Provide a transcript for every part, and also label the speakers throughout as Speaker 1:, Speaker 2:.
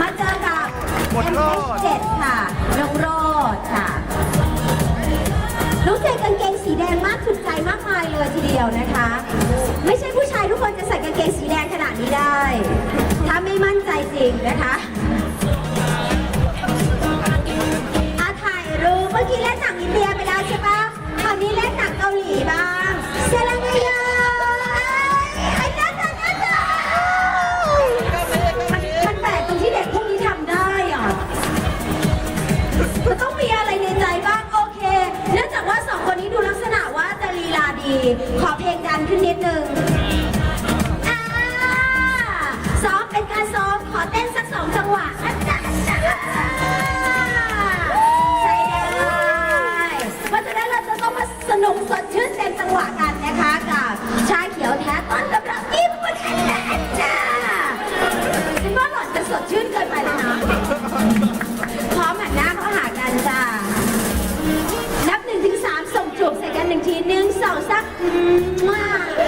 Speaker 1: มาเจอกับ หมดโลด MH7 ค่ะน้องโรดค่ะน้องใส่กางเกงสีแดงมากถูกใจมากมายเลยทีเดียวนะคะ ไม่ใช่ผู้ชายทุกคนจะใส่กางเกงสีแดงขนาดนี้ได้ ถ้าไม่มั่นใจจริงนะคะี ขอเพลงดันขึ้นนิดนึง สักมาเ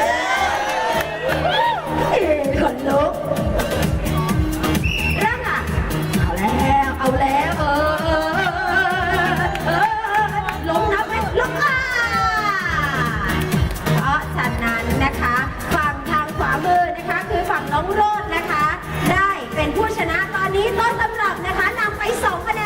Speaker 1: อ้ยขนลุกริ่มค่ะ เอาแล้ว เอาแล้วเออเออเออล้มนับไหมล้มอะเพราะฉะนั้นนะคะ ฝั่งทางขวามือนะคะ คือฝั่งน้องโรดนะคะ ได้เป็นผู้ชนะตอนนี้ต้นตำรับนะคะนำไปสองคะแนน